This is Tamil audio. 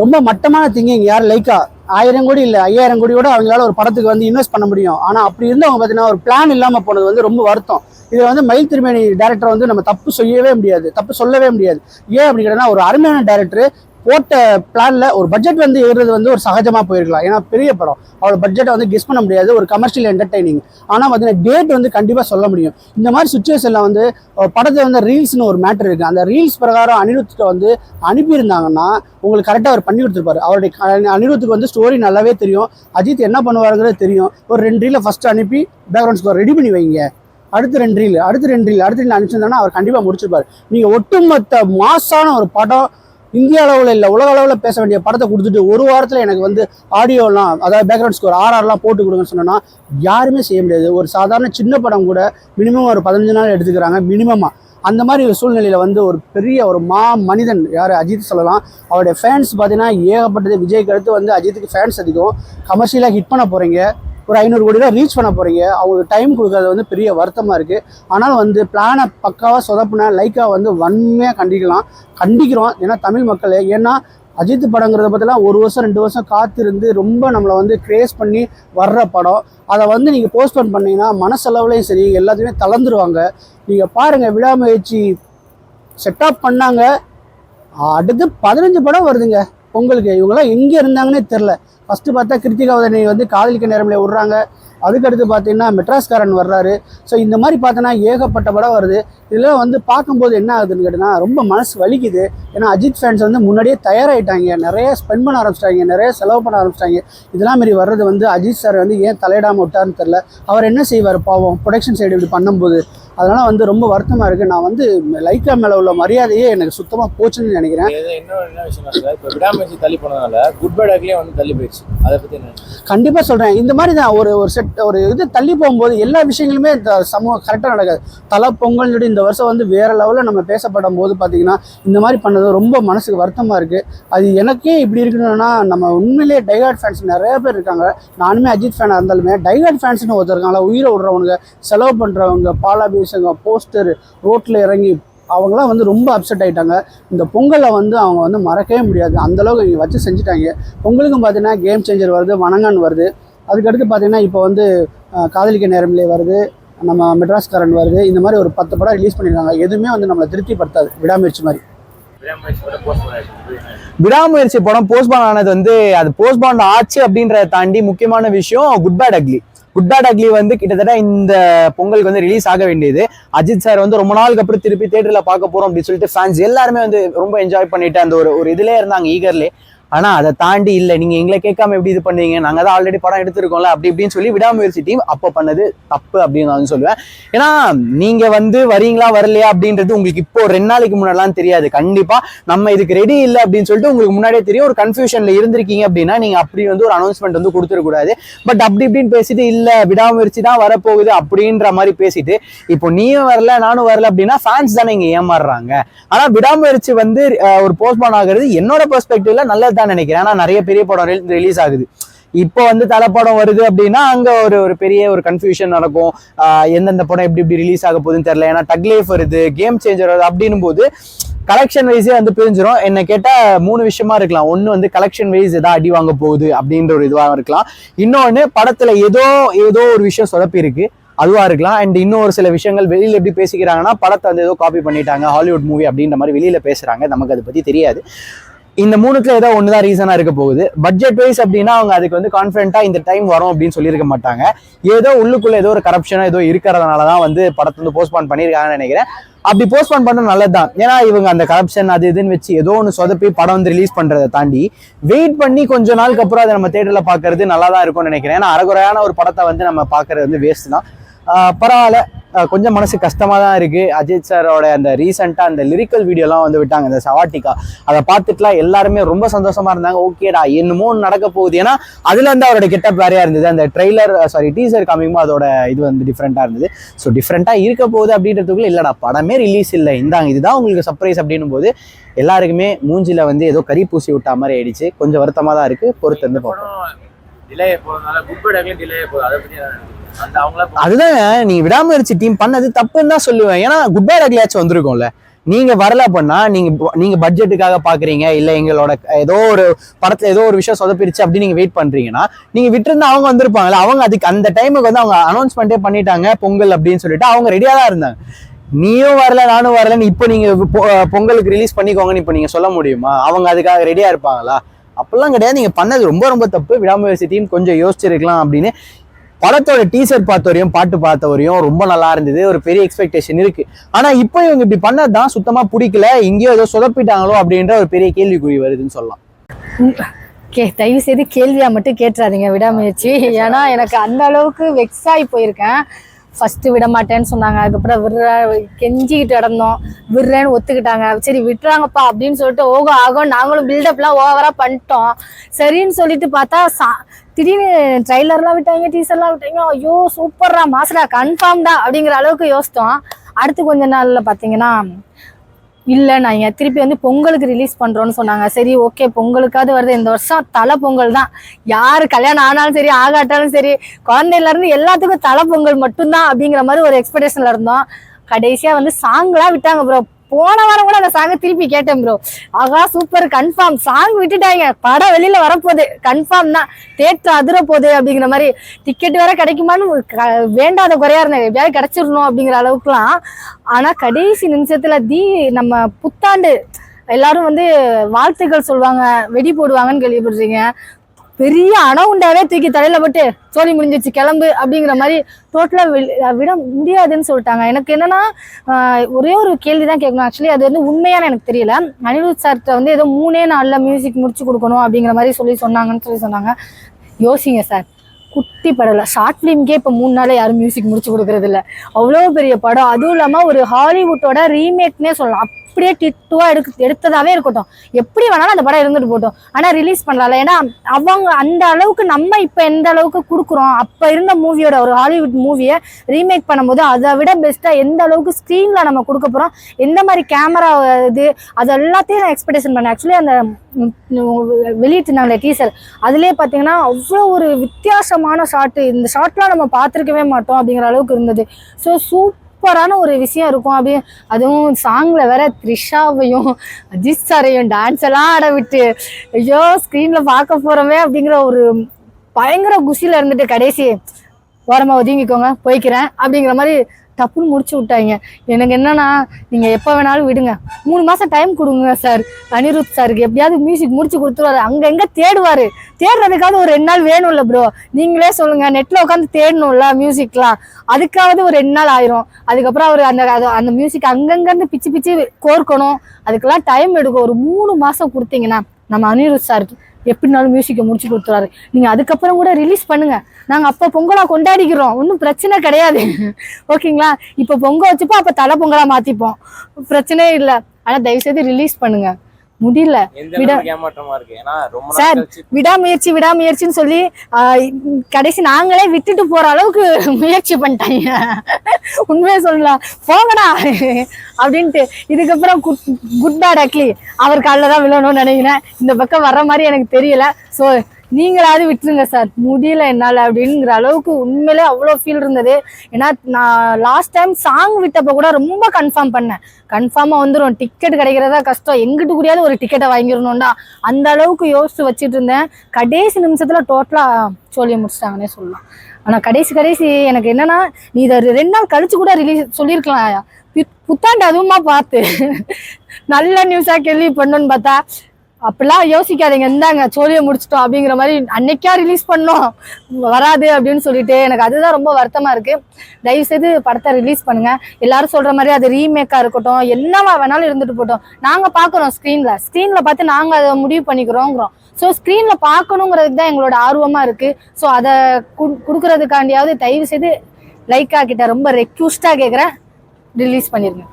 ரொம்ப மட்டமான திங்கிங் யார்? லைக்கா ஆயிரம் கோடி இல்லை ஐயாயிரம் கோடியோட அவங்களால ஒரு படத்துக்கு வந்து இன்வெஸ்ட் பண்ண முடியும். ஆனால் அப்படி இருந்தவங்க பார்த்தீங்கன்னா ஒரு பிளான் இல்லாமல் போனது வந்து ரொம்ப வருத்தம். இதில் வந்து மயில் திருமணி டேரக்டர் வந்து நம்ம தப்பு செய்யவே முடியாது. தப்பு சொல்லவே முடியாது. ஏன் அப்படி கேட்டால் ஒரு அருமையான டேரக்டர் போட்ட பிளான்ல ஒரு பட்ஜெட் வந்து ஏறுறது வந்து ஒரு சகஜமா போயிருக்கலாம். ஏன்னா பெரிய படம். அவரோட பட்ஜெட்டை வந்து கெஸ் பண்ண முடியாது. ஒரு கமர்ஷியல் என்டர்டைனிங் ஆனால் பார்த்தீங்கன்னா டேட் வந்து கண்டிப்பாக சொல்ல முடியும். இந்த மாதிரி சுச்சுவேஷனில் வந்து ஒரு படத்துல வந்து ரீல்ஸ்னு ஒரு மேட்டர் இருக்கு. அந்த ரீல்ஸ் பிரகாரம் அனிருத்கிட்ட வந்து அனுப்பியிருந்தாங்கன்னா உங்களுக்கு கரெக்டாக அவர் பண்ணி கொடுத்துருப்பாரு. அவருடைய க- அனிருத்துக்கு வந்து ஸ்டோரி நல்லாவே தெரியும். அஜித் என்ன பண்ணுவாருங்கிறது தெரியும். ஒரு ரெண்டு ரீலை ஃபர்ஸ்ட் அனுப்பி பேக்ரவுண்ட் ஸ்கோர் ரெடி பண்ணி வைங்க. அடுத்து ரெண்டு ரீல் அடுத்து ரெண்டு ரீல் அடுத்து ரீல் அனுப்பிச்சிருந்தாங்கன்னா அவர் கண்டிப்பாக முடிச்சிருப்பாரு. நீங்கள் ஒட்டுமொத்த மாசான ஒரு படம் இந்திய அளவில் இல்லை உலக அளவில் பேச வேண்டிய படத்தை கொடுத்துட்டு ஒரு வாரத்தில் எனக்கு வந்து ஆடியோலாம் அதாவது பேக்ரவுண்ட் ஸ்கோர் ஆர்ஆர்லாம் போட்டு கொடுங்கன்னு சொன்னோன்னா யாருமே செய்ய முடியாது. ஒரு சாதாரண சின்ன படம் கூட மினிமம் ஒரு பதினஞ்சு நாள் எடுத்துக்கிறாங்க மினிமமாக அந்த மாதிரி ஒரு சூழ்நிலையில் வந்து ஒரு பெரிய ஒரு மா மனிதன் யார் அஜித் சொல்லலாம் அவருடைய ஃபேன்ஸ் பார்த்தீங்கன்னா ஏகப்பட்டது விஜய்க்கு அடுத்து வந்து அஜித்துக்கு ஃபேன்ஸ் அதிகம். கமர்ஷியலாக ஹிட் பண்ண போகிறீங்க ஒரு ஐநூறு கோடி தான் ரீச் பண்ண போகிறீங்க அவங்களுக்கு டைம் கொடுக்கறது வந்து பெரிய வருத்தமாக இருக்குது ஆனால் வந்து பிளானை பக்காவாக சொதப்புன லைக்காக வந்து வன்மையாக கண்டிக்கலாம். கண்டிக்கிறோம். ஏன்னா தமிழ் மக்கள் ஏன்னா அஜித் படங்கிறத பற்றிலாம் ஒரு வருஷம் ரெண்டு வருஷம் காத்திருந்து ரொம்ப நம்மளை வந்து கிரேஸ் பண்ணி வர்ற படம். அதை வந்து நீங்கள் போஸ்ட்போன் பண்ணீங்கன்னா மனசளவுலையும் சரி எல்லாத்தையுமே தளர்ந்துருவாங்க. நீங்கள் பாருங்கள் விடாமுயற்சி செட்டப் பண்ணாங்க. அடுத்து பதினஞ்சு படம் வருதுங்க. பொங்கலுக்கு இவங்களாம் எங்கே இருந்தாங்கன்னே தெரில ஃபஸ்ட்டு பார்த்தா கிருத்திகாவதனை வந்து காதலிக்க நேரமில் விடுறாங்க. அதுக்கடுத்து பார்த்தீங்கன்னா மெட்ராஸ்காரன் வர்றாரு. ஸோ இந்த மாதிரி பார்த்தோன்னா ஏகப்பட்ட படம் வருது. இதெல்லாம் வந்து பார்க்கும்போது என்ன ஆகுதுன்னு கேட்டிங்கன்னா ரொம்ப மனசு வலிக்குது. ஏன்னா அஜித் ஃபேன்ஸ் வந்து முன்னாடியே தயாராகிட்டாங்க நிறைய ஸ்பெண்ட் பண்ண ஆரம்பிச்சிட்டாங்க. நிறைய செலவு பண்ண ஆரம்பிச்சிட்டாங்க. இதெல்லாம் மாரி வர்றது வந்து அஜித் சார் வந்து ஏன் தலையிடாமல் விட்டாருன்னு தெரில அவர் என்ன செய்வார்? பாவம் ப்ரொடக்ஷன் சைடு இப்படி பண்ணும்போது. அதனால் வந்து ரொம்ப வருத்தமாக இருக்குது நான் வந்து லைக்கா மேலே உள்ள மரியாதையே எனக்கு சுத்தமாக போச்சுன்னு நினைக்கிறேன். இது இன்னொரு என்ன விஷயம் இப்போ தள்ளி போனதுனால குட் பை டாக்லயே வந்து தள்ளி போயிடுச்சு. அதை நினைக்கிறீங்க? கண்டிப்பாக சொல்கிறேன் இந்த மாதிரி தான் ஒரு ஒரு செட் ஒரு இது தள்ளி போகும்போது எல்லா விஷயங்களுமே இந்த சமூகம் கரெக்டாக நடக்காது. தலை பொங்கல்னு சொல்லி இந்த வருஷம் வந்து வேற லெவலில் நம்ம பேசப்படும் போது பார்த்தீங்கன்னா இந்த மாதிரி பண்ணது ரொம்ப மனசுக்கு வருத்தமாக இருக்குது அது எனக்கே இப்படி இருக்கணும்னா நம்ம உண்மையிலேயே டைகார்ட் ஃபேன்ஸ் நிறைய பேர் இருக்காங்க. நானுமே அஜித் ஃபேனாக இருந்தாலுமே டைகார்ட் ஃபேன்ஸ்னு ஒருத்தர் இருக்காங்களா உயிரை விடுறவனுங்க செலவு பண்ணுறவங்க பாலாபிஷேகம் போஸ்டர் ரோட்டில் இறங்கி அவங்களாம் வந்து ரொம்ப அப்செட் ஆயிட்டாங்க. இந்த பொங்கலை வந்து அவங்க வந்து மறக்கவே முடியாது. அந்த அளவுக்கு இங்கே வச்சு செஞ்சுட்டாங்க. பொங்கலுக்கும் பார்த்தீங்கன்னா கேம் சேஞ்சர் வருது வணங்கான் வருது. அதுக்கடுத்து பார்த்தீங்கன்னா இப்போ வந்து காதலிக்க நேரமில்லை வருது நம்ம மெட்ராஸ்காரன் வருது. இந்த மாதிரி ஒரு பத்து படம் ரிலீஸ் பண்ணியிருக்காங்க எதுவுமே வந்து நம்மளை திருப்திப்படுத்தாது. விடாமுயற்சி மாதிரி? விடாமுயற்சி படம் போஸ்ட்பான் ஆனது வந்து அது போஸ்ட்பான் ஆச்சு அப்படின்றத தாண்டி முக்கியமான விஷயம் good bad ugly good bad ugly வந்து கிட்டத்தட்ட இந்த பொங்கலுக்கு வந்து ரிலீஸ் ஆக வேண்டியது. அஜித் சார் வந்து ரொம்ப நாளுக்கு அப்புறம் திருப்பி தேட்டரில் பார்க்க போகிறோம் அப்படின்னு சொல்லிட்டு ஃபேன்ஸ் எல்லாருமே வந்து ரொம்ப என்ஜாய் பண்ணிட்டு அந்த ஒரு ஒரு இதிலே இருந்தாங்க ஈகர்லே ஆனால் அதை தாண்டி இல்லை. நீங்கள் எங்களை கேட்காம எப்படி இது பண்ணுவீங்க? நாங்கள் தான் ஆல்ரெடி படம் எடுத்திருக்கோம்ல. அப்படி இப்படின்னு சொல்லி விடாமுயற்சி டீம் அப்போ பண்ணது தப்பு அப்படின்னு நான் சொல்லுவேன். ஏன்னா நீங்கள் வந்து வரீங்களா வரலையா அப்படின்றது உங்களுக்கு இப்போ ரெண்டு நாளைக்கு முன்னாடிலாம் தெரியாது. கண்டிப்பாக நம்ம இதுக்கு ரெடி இல்லை அப்படின்னு சொல்லிட்டு உங்களுக்கு முன்னாடியே தெரியும். ஒரு கன்ஃபியூஷனில் இருந்திருக்கீங்க அப்படின்னா நீங்கள் அப்படி வந்து ஒரு அனௌன்ஸ்மெண்ட் வந்து கொடுத்துடக்கூடாது. பட் அப்படி இப்படின்னு பேசிட்டு இல்லை விடாமுயற்சி தான் வரப்போகுது அப்படின்ற மாதிரி பேசிட்டு இப்போ நீயும் வரல நானும் வரல அப்படின்னா ஃபேன்ஸ் தானே இங்கே ஏமாறுறாங்க. ஆனால் விடாமுயற்சி வந்து ஒரு போஸ்ட்பான் ஆகிறது என்னோட பெர்ஸ்பெக்டிவ்ல தான் நினைக்கிறேன். ஆனால் நிறைய பெரிய படம் ரிலீஸ் ஆகுது. இப்போ வந்து தலைப்படம் வருது அப்படின்னா அங்க ஒரு ஒரு பெரிய ஒரு கன்ஃபியூஷன் நடக்கும். எந்தெந்த படம் எப்படி எப்படி ரிலீஸ் ஆக போகுதுன்னு தெரியல. ஏன்னா டக்லேஃப் வருது கேம் சேஞ்சர் வருது அப்படின்னும் போது கலெக்ஷன் வைஸே வந்து பிரிஞ்சிரும். என்ன கேட்டா மூணு விஷயமா இருக்கலாம். ஒன்னு வந்து கலெக்ஷன் வைஸ் ஏதோ அடி வாங்க போகுது அப்படின்ற ஒரு இதுவாக இருக்கலாம். இன்னொன்னு படத்துல ஏதோ ஏதோ ஒரு விஷயம் சொதப்பி இருக்கு இருக்கலாம். அண்ட் இன்னும் ஒரு சில விஷயங்கள் வெளியில் எப்படி பேசிக்கிறாங்கன்னா படத்தை வந்து ஏதோ காப்பி பண்ணிட்டாங்க ஹாலிவுட் மூவி அப்படின்ற மாதிரி வெளியில் பேசுகிறாங்க நமக்கு அதை பற்றி தெரியாது. இந்த மூணுத்துல ஏதோ ஒண்ணுதான் ரீசனா இருக்க போகுது. பட்ஜெட் வைஸ் அப்படின்னா அவங்க அதுக்கு வந்து கான்ஃபிடண்டா இந்த டைம் வரும் அப்படின்னு சொல்லியிருக்க மாட்டாங்க. ஏதோ உள்ளுக்குள்ள ஏதோ ஒரு கரப்ஷனோ ஏதோ இருக்கிறதுனால தான் வந்து படத்தை வந்து போஸ்ட்பான் பண்ணியிருக்காங்கன்னு நினைக்கிறேன். அப்படி போஸ்ட்பான் பண்ண நல்லது தான் ஏன்னா இவங்க அந்த கரப்ஷன் அது இதுன்னு வச்சு ஏதோ ஒன்று சொதப்பி படம் வந்து ரிலீஸ் பண்ணுறதை தாண்டி வெயிட் பண்ணி கொஞ்ச நாளுக்கு அப்புறம் அதை நம்ம தேட்டரில் பார்க்கறது நல்லா தான் இருக்கும்னு நினைக்கிறேன். ஏன்னா அறகுறையான ஒரு படத்தை வந்து நம்ம பார்க்கறது வந்து வேஸ்ட் தான். பரவாயில்ல. கொஞ்சம் மனசு கஷ்டமா தான் இருக்கு. அஜித் சாரோட அந்த ரீசெண்டா அந்த லிரிக்கல் வீடியோலாம் வந்து விட்டாங்க அந்த சவாட்டிகா. அதை பார்த்துட்டுலாம் எல்லாருமே ரொம்ப சந்தோஷமா இருந்தாங்க. ஓகேடா என்னமோ நடக்க போகுது. ஏன்னா அதுல வந்து அவரோட கெட்டப் வேறையா இருந்தது. அந்த ட்ரெய்லர் சாரி டீசர் காமிக்கும்போது அதோட இது வந்து டிஃப்ரெண்டா இருந்தது. ஸோ டிஃப்ரெண்டா இருக்க போகுது அப்படின்றதுக்குள்ள இல்லடா படமே ரிலீஸ் இல்லை. இந்தாங்க இதுதான் உங்களுக்கு சர்ப்ரைஸ் அப்படின்னும் போது எல்லாருக்குமே மூஞ்சில வந்து ஏதோ கறி பூசி விட்டா மாதிரி ஆயிடுச்சு. கொஞ்சம் வருத்தமா தான் இருக்கு. பொறுத்து வந்து படம் டிலே போனதுனால குட் டிலே போகுது. அதை பத்தி என்ன நினைக்கிறீங்க? அதுதான் நீ விடாமுயற்சி டீம் பண்ணது தப்புன்னு தான் சொல்லுவேன். ஏன்னா குட் பை ரக்லியாச்சும் வந்திருக்கும்ல. நீங்க வரல அப்படின்னா நீங்க நீங்க பட்ஜெட்டுக்காக பாக்குறீங்க இல்ல எங்களோட ஏதோ ஒரு படத்துல ஏதோ ஒரு விஷயம் சொதப்பிருச்சு அப்படின்னு நீங்க வெயிட் பண்றீங்கன்னா நீங்க விட்டுருந்தா அவங்க வந்திருப்பாங்கல்ல அவங்க அதுக்கு அந்த டைமுக்கு வந்து அவங்க அனௌன்ஸ்மெண்ட்டே பண்ணிட்டாங்க பொங்கல் அப்படின்னு சொல்லிட்டு அவங்க ரெடியா தான் இருந்தாங்க. நீயும் வரல நானும் வரலன்னு இப்போ நீங்க பொங்கலுக்கு ரிலீஸ் பண்ணிக்கோங்கன்னு இப்போ நீங்க சொல்ல முடியுமா? அவங்க அதுக்காக ரெடியா இருப்பாங்களா? அப்பெல்லாம் கிடையாது. நீங்க பண்ணது ரொம்ப ரொம்ப தப்பு. விடாமுயற்சி டீம் கொஞ்சம் யோசிச்சிருக்கலாம் அப்படின்னு படத்தோட டீசர் பார்த்த வரையும் பாட்டு பார்த்த வரையும் ரொம்ப நல்லா இருந்தது. ஒரு பெரிய எக்ஸ்பெக்டேஷன் இருக்கு. ஆனா இப்போ இவங்க இப்படி பண்ணதுதான் சுத்தமா பிடிக்கல. இங்கேயோ ஏதோ சொதப்பிட்டாங்களோ அப்படின்ற ஒரு பெரிய கேள்விக்குறி வருதுன்னு சொல்லலாம். கே தயவு செய்து கேள்வியா மட்டும் கேட்டுறாதீங்க விடாமுயற்சி. ஏன்னா எனக்கு அந்த அளவுக்கு வெக்ஸ் ஆகி போயிருக்கேன். ஃபஸ்ட்டு விட மாட்டேன்னு சொன்னாங்க. அதுக்கப்புறம் விடுற கெஞ்சிக்கிட்டு இடந்தோம் விடுறேன்னு ஒத்துக்கிட்டாங்க. சரி விட்டுறாங்கப்பா அப்படின்னு சொல்லிட்டு ஓகோ ஆகும் நாங்களும் பில்டப்லாம் ஓவராக பண்ணிட்டோம். சரின்னு சொல்லிட்டு பார்த்தா சா திடீர்னு ட்ரைலர்லாம் விட்டாங்க டீசர்லாம் விட்டாங்க. ஐயோ சூப்பர்டா மாசடா கன்ஃபார்ம்டா அப்படிங்கிற அளவுக்கு யோசித்தோம். அடுத்து கொஞ்ச நாளில் பார்த்தீங்கன்னா இல்லைன்னாங்க திருப்பி வந்து பொங்கலுக்கு ரிலீஸ் பண்ணுறோன்னு சொன்னாங்க. சரி ஓகே பொங்கலுக்காவது வருது. இந்த வருஷம் தலை பொங்கல் தான். யார் கல்யாணம் ஆனாலும் சரி ஆகாட்டாலும் சரி குழந்தையிலருந்து எல்லாத்துக்கும் தலை பொங்கல் மட்டும்தான் அப்படிங்கிற மாதிரி ஒரு எக்ஸ்பெக்டேஷனில் இருந்தோம். கடைசியாக வந்து சாங்லாம் விட்டாங்க ப்ரோ போன வாரம் கூட அந்த சாங்கை திருப்பி கேட்டேன் ப்ரோ ஆகா சூப்பர் கன்ஃபார்ம் சாங் விட்டுட்டாங்க. படம் வெளியில வரப்போகுது. கன்ஃபார்ம் தான். தேட்டர் அதிர போகுது அப்படிங்கிற மாதிரி. டிக்கெட் வேற கிடைக்குமான்னு ஒரு க- வேண்டாத குறையா இருந்தேன் எப்படியாவது கிடைச்சிடணும் அப்படிங்கிற அளவுக்குலாம். ஆனா கடைசி நிமிஷத்துல தீ நம்ம புத்தாண்டு எல்லாரும் வந்து வாழ்த்துக்கள் சொல்லுவாங்க. வெடி போடுவாங்கன்னு கேள்விப்படுறீங்க பெரிய அனவுண்டாவே தூக்கி தலையில போட்டு சோழி முடிஞ்சிச்சு கிளம்பு அப்படிங்கிற மாதிரி டோட்டலா விட முடியாதுன்னு சொல்லிட்டாங்க. எனக்கு என்னன்னா ஒரே ஒரு கேள்வி தான் கேட்கணும். ஆக்சுவலி அது வந்து உண்மையான எனக்கு தெரியல. அனிருத் சார்கிட்ட வந்து ஏதோ மூணே நாள்ல மியூசிக் முடிச்சு கொடுக்கணும் அப்படிங்கிற மாதிரி சொல்லி சொன்னாங்கன்னு சொல்லி சொன்னாங்க. யோசிங்க சார் குட்டி படம் ஷார்ட் ஃபிலிம்க்கே இப்போ மூணு நாள் யாரும் மியூசிக் முடிச்சு கொடுக்கறது இல்லை அவ்வளோ பெரிய படம். அதுவும் இல்லாமல் ஒரு ஹாலிவுட்டோட ரீமேக்னே சொல்லலாம். அப்படியே டிட்டுவாக எடுக்க எடுத்ததாகவே இருக்கட்டும். எப்படி வேணாலும் அந்த படம் இருந்துட்டு போட்டோம் ஆனால் ரிலீஸ் பண்ணலாம்ல. ஏன்னா அவங்க அந்த அளவுக்கு நம்ம இப்போ எந்த அளவுக்கு கொடுக்குறோம் அப்போ இருந்த மூவியோட ஒரு ஹாலிவுட் மூவியை ரீமேக் பண்ணும்போது அதை விட பெஸ்ட்டாக எந்த அளவுக்கு ஸ்க்ரீனில் நம்ம கொடுக்க போகிறோம் எந்த மாதிரி கேமரா இது அது எல்லாத்தையும் நான் எக்ஸ்பெக்டேஷன் பண்ணேன். ஆக்சுவலி அந்த வெளியிட்டிருந்தாங்களே டீசர் அதுலேயே பார்த்தீங்கன்னா அவ்வளோ ஒரு வித்தியாசமான ஷாட்டு இந்த ஷாட்லாம் நம்ம பார்த்துருக்கவே மாட்டோம் அப்படிங்கிற அளவுக்கு இருந்தது. ஸோ சூப்பரான ஒரு விஷயம் இருக்கும். அப்படியே அதுவும் சாங்ல வேற த்ரிஷாவையும் அஜித் சாரையும் டான்ஸ் எல்லாம் ஆட விட்டு ஐயோ ஸ்க்ரீனில் பார்க்க போகிறோமே அப்படிங்கிற ஒரு பயங்கர குஷியில் இருந்துட்டு கடைசி ஓரமாக ஒதுங்கிக்கோங்க போய்க்கிறேன் அப்படிங்கிற மாதிரி டப்புன்னு முடிச்சு விட்டாங்க. எனக்கு என்னன்னா நீங்க எப்போ வேணாலும் விடுங்க. மூணு மாசம் டைம் கொடுங்க சார் அனிருத் சாருக்கு எப்படியாவது மியூசிக் முடிச்சு கொடுத்துருவாரு. அங்க எங்க தேடுவாரு? தேடுறதுக்காவது ஒரு ரெண்டு நாள் வேணும்ல ப்ரோ நீங்களே சொல்லுங்க. நெட்ல உட்காந்து தேடணும்ல மியூசிக்லாம் அதுக்காவது ஒரு ரெண்டு நாள் ஆயிரும். அதுக்கப்புறம் அவர் அந்த அந்த மியூசிக் அங்கங்கிருந்து பிச்சு பிச்சு கோர்க்கணும். அதுக்கெல்லாம் டைம் எடுக்கும். ஒரு மூணு மாசம் கொடுத்தீங்கன்னா நம்ம அனிருத் சாருக்கு எப்படினாலும் மியூசிக்கை முடிச்சு கொடுத்துறாரு. நீங்கள் அதுக்கப்புறம் கூட ரிலீஸ் பண்ணுங்கள் நாங்கள் அப்போ பொங்கலாக கொண்டாடிக்கிறோம். ஒன்றும் பிரச்சனை கிடையாது. ஓகேங்களா? இப்போ பொங்கல் வச்சுப்போம் அப்போ தலை பொங்கலாக மாற்றிப்போம் பிரச்சனையே இல்லை. ஆனால் தயவு செய்து ரிலீஸ் பண்ணுங்கள் முடியல. சார், விடாமுயற்சி விடாமுயற்சின்னு சொல்லி கடைசி நாங்களே விட்டுட்டு போற அளவுக்கு முயற்சி பண்ணிட்டாங்க. உண்மையை சொல்லலாம். போங்கடா அப்படின்ட்டு. இதுக்கப்புறம் குட் பேட் அக்லி அவர் காலில் தான் விழணும்னு நினைக்கிறேன். இந்த பக்கம் வர்ற மாதிரி எனக்கு தெரியல. ஸோ நீங்களாவது விட்டுருங்க சார். முடியல என்னால் அப்படிங்கிற அளவுக்கு உண்மையிலே அவ்வளோ ஃபீல் இருந்தது. ஏன்னா நான் லாஸ்ட் டைம் சாங் விட்டப்போ கூட ரொம்ப கன்ஃபார்ம் பண்ணேன். கன்ஃபார்மாக வந்துடும் டிக்கெட் கிடைக்கிறதா கஷ்டம். எங்கிட்டு கூடியாவது ஒரு டிக்கெட்டை வாங்கிடணும்டா. அந்த அளவுக்கு யோசிச்சு வச்சுட்டு இருந்தேன். கடைசி நிமிஷத்தில் டோட்டலாக சொல்லி முடிச்சிட்டாங்கன்னே சொல்லலாம். ஆனால் கடைசி கடைசி எனக்கு என்னன்னா நீ இதை ரெண்டு நாள் கழிச்சு கூட ரிலீஸ் சொல்லியிருக்கலாம். புத்தாண்டு அதுவுமா பார்த்து. நல்ல நியூஸாக கேள்வி பண்ணணும்னு பார்த்தா அப்படிலாம் யோசிக்காதீங்க. இந்தாங்க சோழியை முடிச்சிட்டோம் அப்படிங்கிற மாதிரி அன்னைக்கா ரிலீஸ் பண்ணோம். வராது அப்படின்னு சொல்லிட்டு எனக்கு அதுதான் ரொம்ப வருத்தமா இருக்கு. தயவு செய்து படத்தை ரிலீஸ் பண்ணுங்க. எல்லாரும் சொல்ற மாதிரி அது ரீமேக்கா இருக்கட்டும் என்னவா வேணாலும் இருந்துட்டு போட்டோம் நாங்க பாக்குறோம் ஸ்கிரீன்ல ஸ்கிரீன்ல பார்த்து நாங்க அதை முடிவு பண்ணிக்கிறோங்கிறோம். ஸோ ஸ்க்ரீன்ல பார்க்கணுங்கிறது தான் எங்களோட ஆர்வமா இருக்கு. ஸோ அதை கொடுக்கறதுக்காண்டியாவது தயவு செய்து லைக்கா கிட்ட ரொம்ப ரெக்யூஸ்டா கேட்குறேன் ரிலீஸ் பண்ணிருங்க.